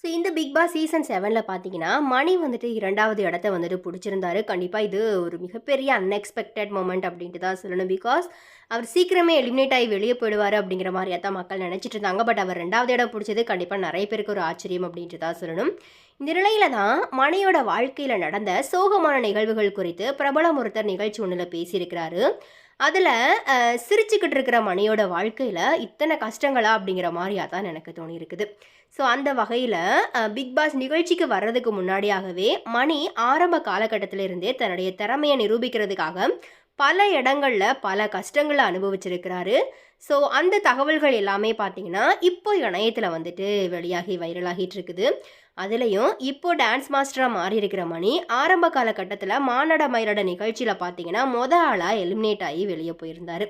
So இந்த big Boss season செவனில் பார்த்தீங்கன்னா மணி வந்துட்டு இரண்டாவது இடத்த வந்துட்டு பிடிச்சிருந்தாரு. கண்டிப்பாக இது ஒரு மிகப்பெரிய அன்எக்ஸ்பெக்டட் மூமெண்ட் அப்படின்ட்டு தான் சொல்லணும். பிகாஸ் அவர் சீக்கிரமே எலிமினேட் ஆகி வெளியே போயிடுவார் அப்படிங்கிற மாதிரியா தான் மக்கள் நினச்சிட்டு இருந்தாங்க. பட் அவர் ரெண்டாவது இடம் பிடிச்சது கண்டிப்பாக நிறைய பேருக்கு ஒரு ஆச்சரியம் அப்படின்ட்டு தான் சொல்லணும். இந்த நிலையில தான் மணியோட வாழ்க்கையில் நடந்த சோகமான நிகழ்வுகள் குறித்து பிரபலம் ஒருத்தர் நிகழ்ச்சி ஒன்றில் பேசியிருக்கிறாரு. அதில் சிரிச்சுக்கிட்டு இருக்கிற மணியோட வாழ்க்கையில் இத்தனை கஷ்டங்களா அப்படிங்கிற மாதிரியாக தான் எனக்கு தோணி இருக்குது ஸோ அந்த வகையில் பிக் பாஸ் நிகழ்ச்சிக்கு வர்றதுக்கு முன்னாடியாகவே மணி ஆரம்ப காலகட்டத்திலிருந்தே தன்னுடைய திறமையை நிரூபிக்கிறதுக்காக பல இடங்களில் பல கஷ்டங்களை அனுபவிச்சிருக்கிறாரு. ஸோ அந்த தகவல்கள் எல்லாமே பார்த்தீங்கன்னா இப்போ இணையத்தில் வந்துட்டு வெளியாகி வைரலாகிட்டு இருக்குது. அதுலேயும் இப்போ டான்ஸ் மாஸ்டராக மாறி இருக்கிற மணி ஆரம்ப காலகட்டத்தில் மானட மயிலட நிகழ்ச்சியில் பார்த்தீங்கன்னா மொத ஆளாக எலிமினேட் ஆகி வெளியே போயிருந்தார்.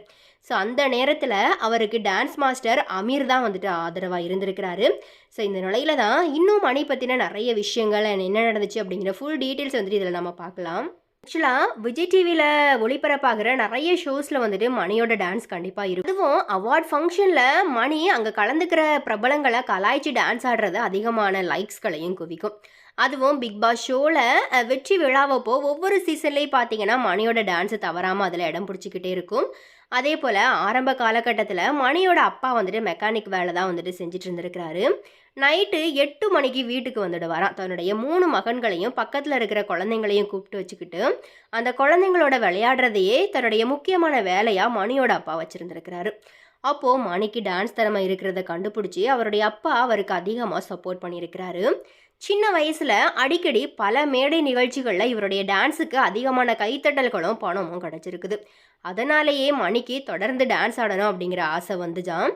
ஸோ அந்த நேரத்தில் அவருக்கு டான்ஸ் மாஸ்டர் அமீர் தான் வந்துட்டு ஆதரவாக இருந்திருக்கிறாரு. ஸோ இந்த நிலையில தான் இன்னும் மணி பற்றின நிறைய விஷயங்கள் என்ன நடந்துச்சு அப்படிங்கிற ஃபுல் டீட்டெயில்ஸ் வந்துட்டு இதில் நம்ம பார்க்கலாம். ஆக்சுவலாக விஜய் டிவியில் ஒளிபரப்பாகிற நிறைய ஷோஸில் வந்துட்டு மணியோட டான்ஸ் கண்டிப்பாக இருக்கும். அதுவும் அவார்ட் ஃபங்க்ஷனில் மணி அங்கே கலந்துக்கிற பிரபலங்களை கலாய்ச்சி டான்ஸ் ஆடுறது அதிகமான லைக்ஸ்களையும் குவிக்கும். அதுவும் பிக் பாஸ் ஷோவில் வெற்றி விழாவப்போ ஒவ்வொரு சீசன்லேயும் பார்த்தீங்கன்னா மணியோட டான்ஸு தவறாமல் அதில் இடம் பிடிச்சிக்கிட்டே இருக்கும். அதே போல் ஆரம்ப காலகட்டத்தில் மணியோட அப்பா வந்துட்டு மெக்கானிக் வேலை தான் வந்துட்டு செஞ்சுட்டு இருந்திருக்கிறாரு. நைட்டு எட்டு மணிக்கு வீட்டுக்கு வந்துடுவாராம். தன்னுடைய மூணு மகன்களையும் பக்கத்தில் இருக்கிற குழந்தைங்களையும் கூப்பிட்டு வச்சுக்கிட்டு அந்த குழந்தைங்களோட விளையாடுறதையே தன்னுடைய முக்கியமான வேலையாக மணியோட அப்பா வச்சுருந்துருக்கிறாரு. அப்போது மணிக்கு டான்ஸ் திறமை இருக்கிறத கண்டுபிடிச்சி அவருடைய அப்பா அவருக்கு அதிகமாக சப்போர்ட் பண்ணியிருக்கிறாரு. சின்ன வயசில் அடிக்கடி பல மேடை நிகழ்ச்சிகளில் இவருடைய டான்ஸுக்கு அதிகமான கைத்தட்டல்களும் பணமும் கிடச்சிருக்குது. அதனாலேயே மணிக்கு தொடர்ந்து டான்ஸ் ஆடணும் அப்படிங்கிற ஆசை வந்துச்சான்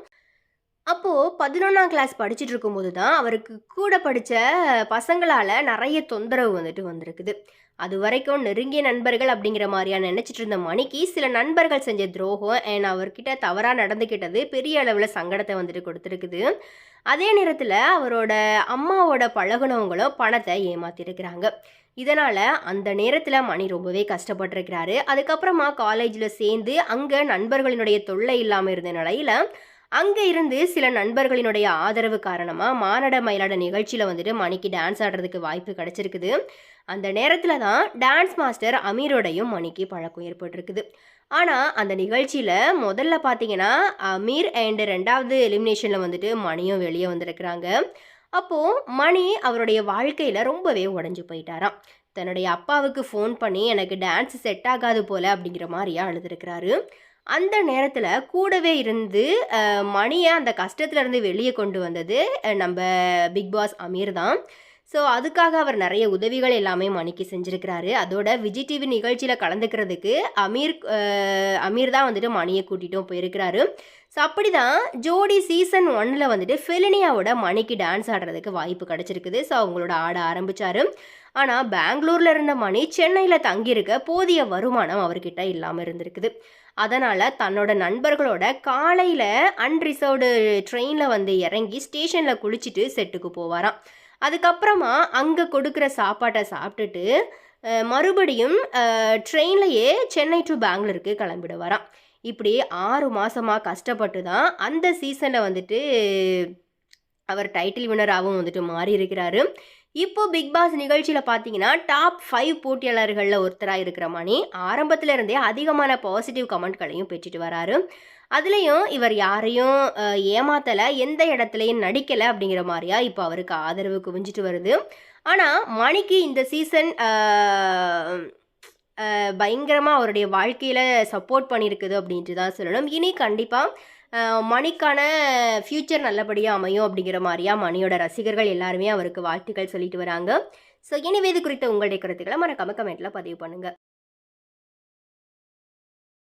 அப்போது பதினொன்றாம் கிளாஸ் படிச்சுட்டு இருக்கும்போது தான் அவருக்கு கூட படித்த பசங்களால் நிறைய தொந்தரவு வந்துட்டு வந்திருக்குது. அது வரைக்கும் நெருங்கிய நண்பர்கள் அப்படிங்கிற மாதிரியா நினச்சிட்டு இருந்த மணிக்கு சில நண்பர்கள் செஞ்ச துரோகம் அண்ட் அவர்கிட்ட தவறாக நடந்துக்கிட்டது பெரிய அளவில் சங்கடத்தை வந்துட்டு கொடுத்துருக்குது. அதே நேரத்தில் அவரோட அம்மாவோட பழகுனவங்களும் பணத்தை ஏமாத்திருக்கிறாங்க. இதனால் அந்த நேரத்தில் மணி ரொம்பவே கஷ்டப்பட்டிருக்கிறாரு. அதுக்கப்புறமா காலேஜில் சேர்ந்து அங்கே நண்பர்களினுடைய தொல்லை இல்லாமல் இருந்த நிலையில் அங்கே இருந்து சில நண்பர்களினுடைய ஆதரவு காரணமாக மானட மயிலாட நிகழ்ச்சியில் வந்துட்டு மணிக்கு டான்ஸ் ஆடுறதுக்கு வாய்ப்பு கிடச்சிருக்குது. அந்த நேரத்தில் தான் டான்ஸ் மாஸ்டர் அமீரோடையும் மணிக்கு பழக்கம் ஏற்பட்டிருக்குது. ஆனால் அந்த நிகழ்ச்சியில் முதல்ல பார்த்தீங்கன்னா அமீர் அண்ட் ரெண்டாவது எலிமினேஷனில் வந்துட்டு மணியும் வெளியே வந்திருக்கிறாங்க. அப்போது மணி அவருடைய வாழ்க்கையில் ரொம்பவே உடஞ்சி போயிட்டாராம். தன்னுடைய அப்பாவுக்கு ஃபோன் பண்ணி எனக்கு டான்ஸ் செட் ஆகாது போல அப்படிங்கிற மாதிரியா அழுதுருக்கிறாரு. அந்த நேரத்தில் கூடவே இருந்து மணியை அந்த கஷ்டத்துலேருந்து வெளியே கொண்டு வந்தது நம்ம பிக் பாஸ் அமீர் தான். ஸோ அதுக்காக அவர் நிறைய உதவிகள் எல்லாமே மணிக்கு செஞ்சுருக்கிறாரு. அதோட விஜய் டிவி நிகழ்ச்சியில் கலந்துக்கிறதுக்கு அமீர் அமீர் தான் வந்துட்டு மணியை கூட்டிகிட்டும் போயிருக்கிறாரு. ஸோ அப்படி தான் ஜோடி சீசன் ஒன்னில் வந்துட்டு ஃபெலினியாவோட மணிக்கு டான்ஸ் ஆடுறதுக்கு வாய்ப்பு கிடச்சிருக்குது. ஸோ அவங்களோட ஆட ஆரம்பித்தார் ஆனால் பெங்களூரில் இருந்த மணி சென்னையில் தங்கியிருக்க போதிய வருமானம் அவர்கிட்ட இல்லாமல் இருந்திருக்குது. அதனால் தன்னோட நண்பர்களோட காலையில் அன்ரிசர்வ்டு ட்ரெயினில் வந்து இறங்கி ஸ்டேஷனில் குளிச்சுட்டு செட்டுக்கு போவாராம். அதுக்கப்புறமா அங்கே கொடுக்குற சாப்பாட்டை சாப்பிட்டுட்டு மறுபடியும் ட்ரெயின்லையே சென்னை டு பெங்களூருக்கு கிளம்பிடுவாராம். இப்படி ஆறு மாதமாக கஷ்டப்பட்டு தான் அந்த சீசனில் வந்துட்டு அவர் டைட்டில் வினராகவும் வந்துட்டு மாறி இருக்கிறாரு இப்போ பிக் பாஸ் நிகழ்ச்சியில் பார்த்தீங்கன்னா டாப் ஃபைவ் போட்டியாளர்களில் ஒருத்தராக இருக்கிற மணி ஆரம்பத்தில் இருந்தே அதிகமான பாசிட்டிவ் கமெண்ட்களையும் பெற்றுட்டு வராரு. அதுலேயும் இவர் யாரையும் ஏமாத்தலை எந்த இடத்துலையும் நடிக்கலை அப்படிங்கிற மாதிரியா இப்போ அவருக்கு ஆதரவு குவிஞ்சிட்டு வருது. ஆனால் மணிக்கு இந்த சீசன் பயங்கரமாக அவருடைய வாழ்க்கையில் சப்போர்ட் பண்ணியிருக்குது அப்படின்ட்டு தான் சொல்லணும். இனி கண்டிப்பாக மணிக்கான ஃப்யூச்சர் நல்லபடியாக அமையும் அப்படிங்கிற மாதிரியா மணியோட ரசிகர்கள் எல்லாருமே அவருக்கு வாழ்த்துக்கள் சொல்லிட்டு வராங்க. ஸோ எனவே இது குறித்த உங்களுடைய கருத்துக்களை மறக்காம கமெண்ட்டில் பதிவு பண்ணுங்கள்